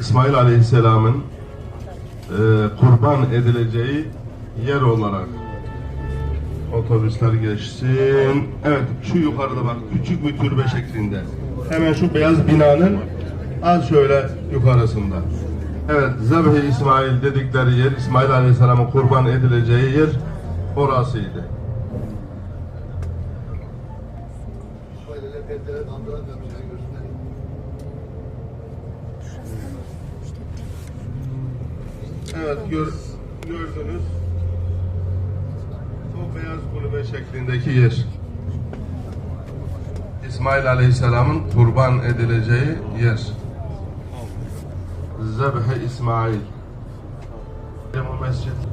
İsmail, Aleyhisselam'ın e, kurban edileceği yer olarak otobüsler geçsin. Evet şu yukarıda bak küçük bir türbe şeklinde. Hemen şu beyaz binanın az şöyle yukarısında. Evet Zebhi İsmail dedikleri yer İsmail Aleyhisselam'ın kurban edileceği yer orasıydı. Böyle perdeler kandıran dönmüşler görsünler. Evet gör, gördünüz. O beyaz kulübe şeklindeki yer. İsmail Aleyhisselam'ın kurban edileceği yer. Zebh-i İsmail. Bu mescid